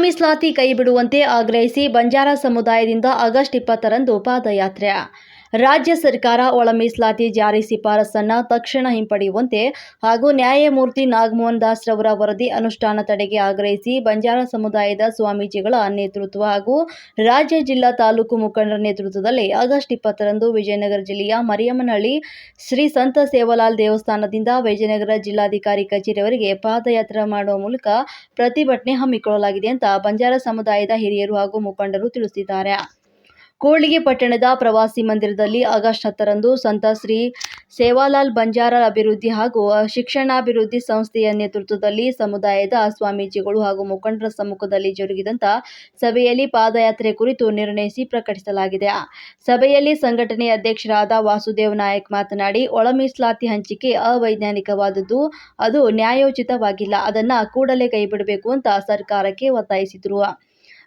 ಮೀಸಲಾತಿ ಕೈಬಿಡುವಂತೆ ಆಗ್ರಹಿಸಿ ಬಂಜಾರ ಸಮುದಾಯದಿಂದ ಆಗಸ್ಟ್ ಇಪ್ಪತ್ತರಂದು ಪಾದಯಾತ್ರೆ. ರಾಜ್ಯ ಸರ್ಕಾರ ಒಳ ಮೀಸಲಾತಿ ಜಾರಿ ಶಿಫಾರಸನ್ನ ತಕ್ಷಣ ಹಿಂಪಡೆಯುವಂತೆ ಹಾಗೂ ನ್ಯಾಯಮೂರ್ತಿ ನಾಗಮೋಹನ್ ದಾಸ್ ರವರ ವರದಿ ಅನುಷ್ಠಾನ ತಡೆಗೆ ಆಗ್ರಹಿಸಿ ಬಂಜಾರ ಸಮುದಾಯದ ಸ್ವಾಮೀಜಿಗಳ ನೇತೃತ್ವ ಹಾಗೂ ರಾಜ್ಯ ಜಿಲ್ಲಾ ತಾಲೂಕು ಮುಖಂಡರ ನೇತೃತ್ವದಲ್ಲಿ ಆಗಸ್ಟ್ ಇಪ್ಪತ್ತರಂದು ವಿಜಯನಗರ ಜಿಲ್ಲೆಯ ಮರಿಯಮ್ಮನಹಳ್ಳಿ ಶ್ರೀ ಸಂತ ಸೇವಾಲಾಲ್ ದೇವಸ್ಥಾನದಿಂದ ವಿಜಯನಗರ ಜಿಲ್ಲಾಧಿಕಾರಿ ಕಚೇರಿಯವರಿಗೆ ಪಾದಯಾತ್ರೆ ಮಾಡುವ ಮೂಲಕ ಪ್ರತಿಭಟನೆ ಹಮ್ಮಿಕೊಳ್ಳಲಾಗಿದೆ ಅಂತ ಬಂಜಾರ ಸಮುದಾಯದ ಹಿರಿಯರು ಹಾಗೂ ಮುಖಂಡರು ತಿಳಿಸಿದ್ದಾರೆ. ಕೂಡ್ಲಿಗಿ ಪಟ್ಟಣದ ಪ್ರವಾಸಿ ಮಂದಿರದಲ್ಲಿ ಆಗಸ್ಟ್ ಹತ್ತರಂದು ಸಂತ ಶ್ರೀ ಸೇವಾಲಾಲ್ ಬಂಜಾರ ಅಭಿವೃದ್ಧಿ ಹಾಗೂ ಶಿಕ್ಷಣಾಭಿವೃದ್ಧಿ ಸಂಸ್ಥೆಯ ನೇತೃತ್ವದಲ್ಲಿ ಸಮುದಾಯದ ಸ್ವಾಮೀಜಿಗಳು ಹಾಗೂ ಮುಖಂಡರ ಸಮ್ಮುಖದಲ್ಲಿ ಜರುಗಿದಂತ ಸಭೆಯಲ್ಲಿ ಪಾದಯಾತ್ರೆ ಕುರಿತು ನಿರ್ಣಯಿಸಿ ಪ್ರಕಟಿಸಲಾಗಿದೆ. ಸಭೆಯಲ್ಲಿ ಸಂಘಟನೆ ಅಧ್ಯಕ್ಷರಾದ ವಾಸುದೇವ್ ನಾಯಕ್ ಮಾತನಾಡಿ ಒಳ ಮೀಸಲಾತಿ ಹಂಚಿಕೆ ಅವೈಜ್ಞಾನಿಕವಾದದ್ದು, ಅದು ನ್ಯಾಯೋಚಿತವಾಗಿಲ್ಲ, ಅದನ್ನ ಕೂಡಲೇ ಕೈಬಿಡಬೇಕು ಅಂತ ಸರ್ಕಾರಕ್ಕೆ ಒತ್ತಾಯಿಸಿದರು.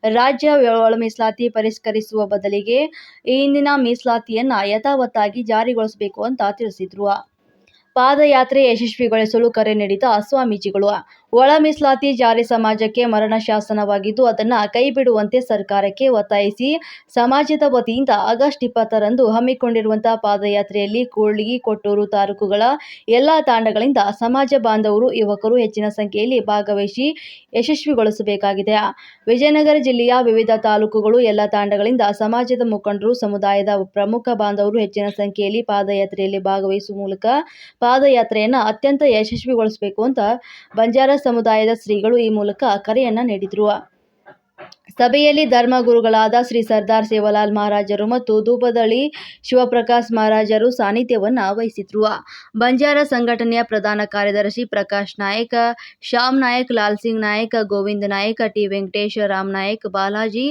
ರಾಜ್ಯ ಒಳ ಮೀಸಲಾತಿ ಪರಿಷ್ಕರಿಸುವ ಬದಲಿಗೆ ಈ ಹಿಂದಿನ ಮೀಸಲಾತಿಯನ್ನ ಯಥಾವತ್ತಾಗಿ ಜಾರಿಗೊಳಿಸಬೇಕು ಅಂತ ತಿಳಿಸಿದ್ರು. ಪಾದಯಾತ್ರೆ ಯಶಸ್ವಿಗೊಳಿಸಲು ಕರೆ ನೀಡಿದ ಸ್ವಾಮೀಜಿಗಳು. ಒಳ ಮೀಸಲಾತಿ ಜಾರಿ ಸಮಾಜಕ್ಕೆ ಮರಣ ಶಾಸನವಾಗಿದ್ದು, ಅದನ್ನು ಕೈಬಿಡುವಂತೆ ಸರ್ಕಾರಕ್ಕೆ ಒತ್ತಾಯಿಸಿ, ಸಮಾಜದ ವತಿಯಿಂದ ಆಗಸ್ಟ್ ಇಪ್ಪತ್ತರಂದು ಹಮ್ಮಿಕೊಂಡಿರುವಂತಹ ಪಾದಯಾತ್ರೆಯಲ್ಲಿ ಕೂಡ್ಲಿಗಿ, ಕೊಟ್ಟೂರು ತಾಲೂಕುಗಳ ಎಲ್ಲ ತಾಂಡಗಳಿಂದ ಸಮಾಜ ಬಾಂಧವರು, ಯುವಕರು ಹೆಚ್ಚಿನ ಸಂಖ್ಯೆಯಲ್ಲಿ ಭಾಗವಹಿಸಿ ಯಶಸ್ವಿಗೊಳಿಸಬೇಕಾಗಿದೆ. ವಿಜಯನಗರ ಜಿಲ್ಲೆಯ ವಿವಿಧ ತಾಲೂಕುಗಳು ಎಲ್ಲ ತಾಂಡಗಳಿಂದ ಸಮಾಜದ ಮುಖಂಡರು, ಸಮುದಾಯದ ಪ್ರಮುಖ ಬಾಂಧವರು ಹೆಚ್ಚಿನ ಸಂಖ್ಯೆಯಲ್ಲಿ ಪಾದಯಾತ್ರೆಯಲ್ಲಿ ಭಾಗವಹಿಸುವ ಮೂಲಕ ಪಾದಯಾತ್ರೆಯನ್ನು ಅತ್ಯಂತ ಯಶಸ್ವಿಗೊಳಿಸಬೇಕು ಅಂತ ಬಂಜಾರ ಸಮುದಾಯದ ಶ್ರೀಗಳು ಈ ಮೂಲಕ ಕರೆಯನ್ನ ನೀಡಿದರು. ಸಭೆಯಲ್ಲಿ ಧರ್ಮಗುರುಗಳಾದ ಶ್ರೀ ಸರ್ದಾರ್ ಸೇವಾಲಾಲ್ ಮಹಾರಾಜರು ಮತ್ತು ಧೂಪದಳಿ ಶಿವಪ್ರಕಾಶ್ ಮಹಾರಾಜರು ಸಾನ್ನಿಧ್ಯವನ್ನು ವಹಿಸಿದ್ರು. ಬಂಜಾರ ಸಂಘಟನೆಯ ಪ್ರಧಾನ ಕಾರ್ಯದರ್ಶಿ ಪ್ರಕಾಶ್ ನಾಯಕ, ಶ್ಯಾಮ್ ನಾಯಕ್, ಲಾಲ್ ಸಿಂಗ್ ನಾಯಕ್, ಗೋವಿಂದ ನಾಯಕ್, ಟಿ ವೆಂಕಟೇಶ್ ರಾಮ್ ನಾಯಕ್, ಬಾಲಾಜಿ,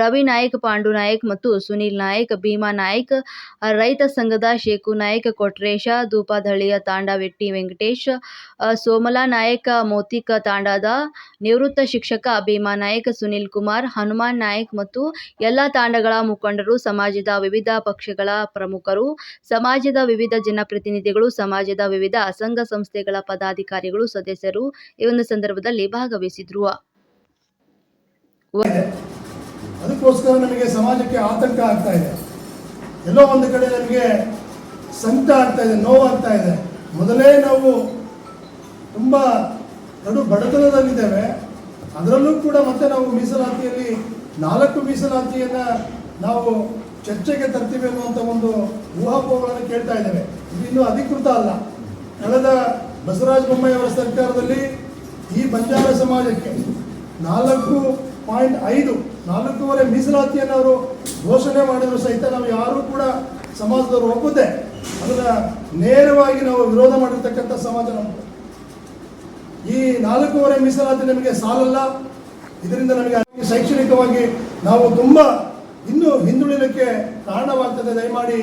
ರವಿ ನಾಯಕ್, ಪಾಂಡು ನಾಯಕ್ ಮತ್ತು ಸುನೀಲ್ ನಾಯಕ್, ಭೀಮಾ ನಾಯಕ್, ರೈತ ಸಂಘದ ಶೇಖು ನಾಯಕ್, ಕೊಟ್ರೇಶ ಧೂಪದಳಿಯ ತಾಂಡ ವೆಟ್ಟಿ ವೆಂಕಟೇಶ್, ಸೋಮಲಾ ನಾಯಕ್, ಮೋತಿಕ ತಾಂಡದ ನಿವೃತ್ತ ಶಿಕ್ಷಕ ಭೀಮಾ ನಾಯಕ್, ಸುನೀಲ್ ಕುಮಾರ್ ಹನುಮಾನ್ ನಾಯಕ್ ಮತ್ತು ಎಲ್ಲ ತಾಂಡಗಳ ಮುಖಂಡರು, ಸಮಾಜದ ವಿವಿಧ ಪಕ್ಷಗಳ ಪ್ರಮುಖರು, ಸಮಾಜದ ವಿವಿಧ ಜನಪ್ರತಿನಿಧಿಗಳು, ಸಮಾಜದ ವಿವಿಧ ಸಂಘ ಸಂಸ್ಥೆಗಳ ಪದಾಧಿಕಾರಿಗಳು ಸದಸ್ಯರು ಈ ಒಂದು ಸಂದರ್ಭದಲ್ಲಿ ಭಾಗವಹಿಸಿದ್ರು. ಅದಕ್ಕೋಸ್ಕರ ನಮಗೆ ಸಮಾಜಕ್ಕೆ ಆತಂಕ ಆಗ್ತಾ ಇದೆ. ಎಲ್ಲೋ ಒಂದು ಕಡೆ ನಮಗೆ ಸಂಕಟ ಆಗ್ತಾ ಇದೆ, ನೋವಾಗ್ತಾ ಇದೆ. ಮೊದಲೇ ನಾವು ತುಂಬ ಕಡು ಬಡತನದಲ್ಲಿದ್ದೇವೆ. ಅದರಲ್ಲೂ ಕೂಡ ಮತ್ತೆ ನಾವು ಮೀಸಲಾತಿಯಲ್ಲಿ ನಾಲ್ಕು ಮೀಸಲಾತಿಯನ್ನ ನಾವು ಚರ್ಚೆಗೆ ತರ್ತೀವಿ ಅನ್ನುವಂಥ ಒಂದು ಊಹಾಪೋಹಗಳನ್ನು ಕೇಳ್ತಾ ಇದ್ದೇವೆ. ಇದು ಇನ್ನೂ ಅಧಿಕೃತ ಅಲ್ಲ. ಕಳೆದ ಬಸವರಾಜ ಬೊಮ್ಮಾಯಿ ಅವರ ಸರ್ಕಾರದಲ್ಲಿ ಈ ಬಂಜಾರ ಸಮಾಜಕ್ಕೆ ನಾಲ್ಕು ಪಾಯಿಂಟ್ ಐದು, ನಾಲ್ಕೂವರೆ ಮೀಸಲಾತಿಯನ್ನು ಅವರು ಘೋಷಣೆ ಮಾಡಿದ್ರು ಸಹಿತ ನಾವು ಯಾರೂ ಕೂಡ ಸಮಾಜದವರು ಒಪ್ಪದೆ. ಅದನ್ನ ನೇರವಾಗಿ ನಾವು ವಿರೋಧ ಮಾಡಿರ್ತಕ್ಕಂಥ ಸಮಾಜ ನಮ್ಮದು ಈ ನಾಲ್ಕೂವರೆ ಮೀಸಲಾತಿ ನಮಗೆ ಸಾಲಲ್ಲ. ಇದರಿಂದ ನಮಗೆ ಶೈಕ್ಷಣಿಕವಾಗಿ ನಾವು ತುಂಬ ಇನ್ನೂ ಹಿಂದುಳಿಲಿಕ್ಕೆ ಕಾರಣವಾಗ್ತದೆ. ದಯಮಾಡಿ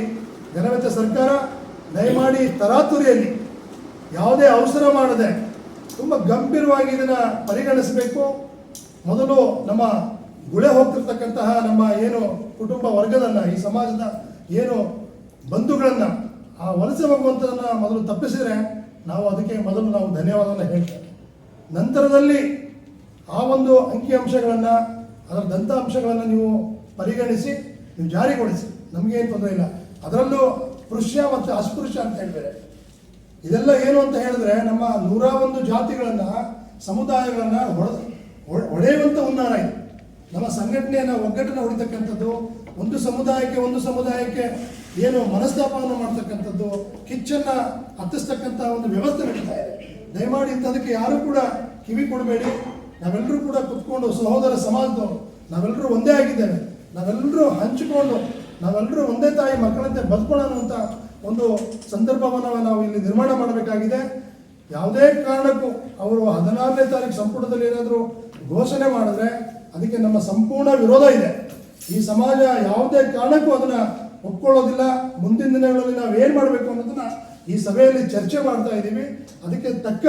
ಜನವೆತ್ತ ಸರ್ಕಾರ, ದಯಮಾಡಿ ತರಾತುರಿಯಲ್ಲಿ ಯಾವುದೇ ಅವಸರ ಮಾಡದೆ ತುಂಬ ಗಂಭೀರವಾಗಿ ಇದನ್ನು ಪರಿಗಣಿಸಬೇಕು. ಮೊದಲು ನಮ್ಮ ಗುಳೆ ಹೋಗ್ತಿರ್ತಕ್ಕಂತಹ ನಮ್ಮ ಏನು ಕುಟುಂಬ ವರ್ಗದನ್ನು, ಈ ಸಮಾಜದ ಏನು ಬಂಧುಗಳನ್ನ ಆ ವಲಸೆ ಹೋಗುವಂಥದ್ದನ್ನು ಮೊದಲು ತಪ್ಪಿಸಿದರೆ ನಾವು ಅದಕ್ಕೆ ಮೊದಲು ನಾವು ಧನ್ಯವಾದವನ್ನು ಹೇಳ್ತೇವೆ. ನಂತರದಲ್ಲಿ ಆ ಒಂದು ಅಂಕಿಅಂಶಗಳನ್ನು, ಅದರ ದಂತಾಂಶಗಳನ್ನು ನೀವು ಪರಿಗಣಿಸಿ, ನೀವು ಜಾರಿಗೊಳಿಸಿ. ನಮಗೇನು ತೊಂದರೆ ಇಲ್ಲ. ಅದರಲ್ಲೂ ಪುರುಷ ಮತ್ತು ಅಸ್ಪೃಶ್ಯ ಅಂತ ಹೇಳಿದರೆ ಇದೆಲ್ಲ ಏನು ಅಂತ ಹೇಳಿದ್ರೆ, ನಮ್ಮ ನೂರ ಒಂದು ಜಾತಿಗಳನ್ನು, ಸಮುದಾಯಗಳನ್ನು ಹೊಡೆದು ಹೊಡೆಯುವಂಥ ಹುನ್ನಾರ ಇದು. ನಮ್ಮ ಸಂಘಟನೆಯನ್ನು ಒಗ್ಗಟ್ಟನ್ನು ಹೊಡಿತಕ್ಕಂಥದ್ದು, ಒಂದು ಸಮುದಾಯಕ್ಕೆ ಒಂದು ಸಮುದಾಯಕ್ಕೆ ಏನು ಮನಸ್ತಾಪವನ್ನು ಮಾಡ್ತಕ್ಕಂಥದ್ದು, ಕಿಚ್ಚನ್ನು ಹತ್ತಿಸ್ತಕ್ಕಂಥ ಒಂದು ವ್ಯವಸ್ಥೆ ನಡೀತಾ ಇದೆ. ದಯಮಾಡಿ ಅದಕ್ಕೆ ಯಾರು ಕೂಡ ಕಿವಿ ಕೊಡಬೇಡಿ. ನಾವೆಲ್ಲರೂ ಕೂಡ ಕುತ್ಕೊಂಡು ಸಹೋದರ ಸಮಾಜದವರು, ನಾವೆಲ್ಲರೂ ಒಂದೇ ಆಗಿದ್ದೇವೆ. ನಾವೆಲ್ಲರೂ ಹಂಚಿಕೊಂಡು, ನಾವೆಲ್ಲರೂ ಒಂದೇ ತಾಯಿ ಮಕ್ಕಳಂತೆ ಬದುಕೊಳ್ಳೋಣ ಅಂತ ಒಂದು ಸಂದರ್ಭವನ್ನು ನಾವು ಇಲ್ಲಿ ನಿರ್ಮಾಣ ಮಾಡಬೇಕಾಗಿದೆ. ಯಾವುದೇ ಕಾರಣಕ್ಕೂ ಅವರು ಹದಿನಾರನೇ ತಾರೀಕು ಸಂಪುಟದಲ್ಲಿ ಏನಾದರೂ ಘೋಷಣೆ ಮಾಡಿದ್ರೆ ಅದಕ್ಕೆ ನಮ್ಮ ಸಂಪೂರ್ಣ ವಿರೋಧ ಇದೆ. ಈ ಸಮಾಜ ಯಾವುದೇ ಕಾರಣಕ್ಕೂ ಅದನ್ನು ಒಪ್ಕೊಳ್ಳೋದಿಲ್ಲ. ಮುಂದಿನ ದಿನಗಳಲ್ಲಿ ನಾವು ಏನು ಮಾಡಬೇಕು ಅನ್ನೋದನ್ನ ಈ ಸಭೆಯಲ್ಲಿ ಚರ್ಚೆ ಮಾಡ್ತಾ ಇದ್ದೀವಿ. ಅದಕ್ಕೆ ತಕ್ಕ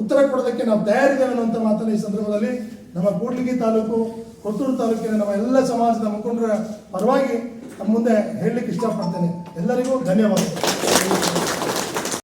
ಉತ್ತರ ಕೊಡೋದಕ್ಕೆ ನಾವು ತಯಾರಿದ್ದೇವೆ ಅನ್ನುವಂಥ ಮಾತನ್ನು ಈ ಸಂದರ್ಭದಲ್ಲಿ ನಮ್ಮ ಕೂಡ್ಲಿಗಿ ತಾಲೂಕು, ಕೊತ್ತೂರು ತಾಲೂಕಿನ ನಮ್ಮ ಎಲ್ಲ ಸಮಾಜದ ಮುಖಂಡರ ಪರವಾಗಿ ನಮ್ಮ ಮುಂದೆ ಹೇಳಲಿಕ್ಕೆ ಇಷ್ಟಪಡ್ತೇನೆ. ಎಲ್ಲರಿಗೂ ಧನ್ಯವಾದಗಳು.